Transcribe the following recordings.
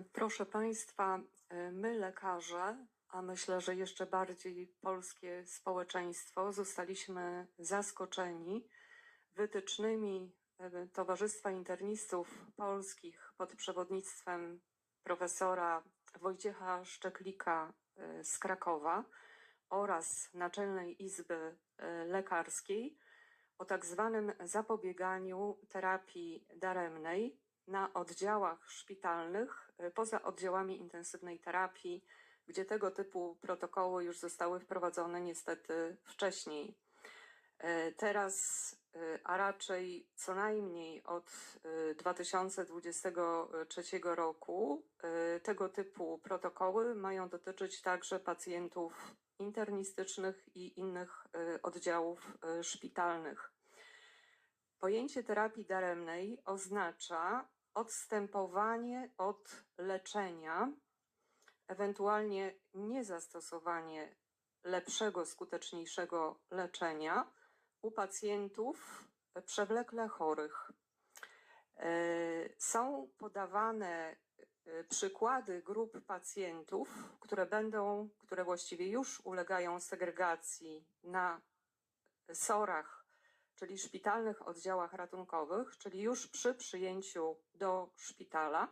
Proszę Państwa, my lekarze, a myślę, że jeszcze bardziej polskie społeczeństwo, zostaliśmy zaskoczeni wytycznymi e, Towarzystwa Internistów Polskich pod przewodnictwem profesora Wojciecha Szczeklika e, z Krakowa oraz Naczelnej Izby Lekarskiej o tak zwanym zapobieganiu terapii daremnej na oddziałach szpitalnych, y, poza oddziałami intensywnej terapii, gdzie tego typu protokoły już zostały wprowadzone niestety wcześniej. Y, Teraz, y, a raczej co najmniej od y, 2023 roku, tego typu protokoły mają dotyczyć także pacjentów internistycznych i innych oddziałów szpitalnych. Pojęcie terapii daremnej oznacza odstępowanie od leczenia, ewentualnie niezastosowanie lepszego, skuteczniejszego leczenia u pacjentów przewlekle chorych. E, Są podawane e, przykłady grup pacjentów, które będą, które właściwie już ulegają segregacji na SOR-ach czyli szpitalnych oddziałach ratunkowych, czyli już przy przyjęciu do szpitala,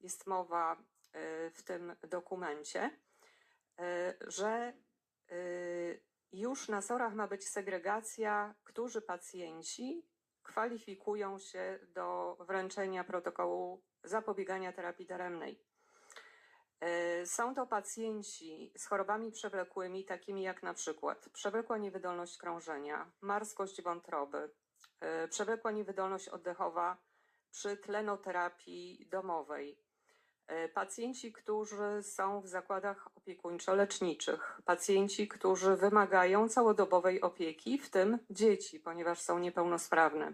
jest mowa y, w tym dokumencie, y, że y, już na SOR-ach ma być segregacja, którzy pacjenci kwalifikują się do wręczenia protokołu zapobiegania terapii daremnej. E, Są to pacjenci z chorobami przewlekłymi, takimi jak na przykład przewlekła niewydolność krążenia, marskość wątroby, e, przewlekła niewydolność oddechowa przy tlenoterapii domowej, e, pacjenci, którzy są w zakładach opiekuńczo-leczniczych, pacjenci, którzy wymagają całodobowej opieki, w tym dzieci, ponieważ są niepełnosprawne.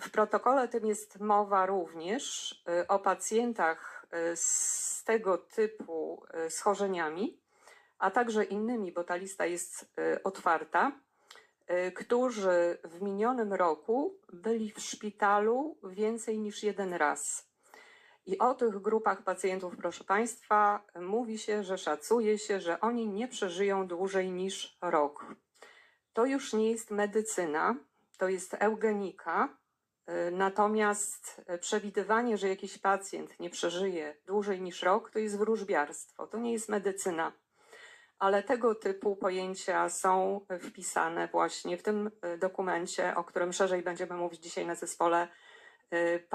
W protokole tym jest mowa również o pacjentach z tego typu y, schorzeniami, a także innymi, bo ta lista jest y, otwarta, którzy w minionym roku byli w szpitalu więcej niż jeden raz. I o tych grupach pacjentów, proszę Państwa, mówi się, że szacuje się, że oni nie przeżyją dłużej niż rok. To już nie jest medycyna, to jest eugenika. Natomiast y, przewidywanie, że jakiś pacjent nie przeżyje dłużej niż rok, to jest wróżbiarstwo, to nie jest medycyna. Ale tego typu pojęcia są wpisane właśnie w tym y, dokumencie, o którym szerzej będziemy mówić dzisiaj na zespole. y,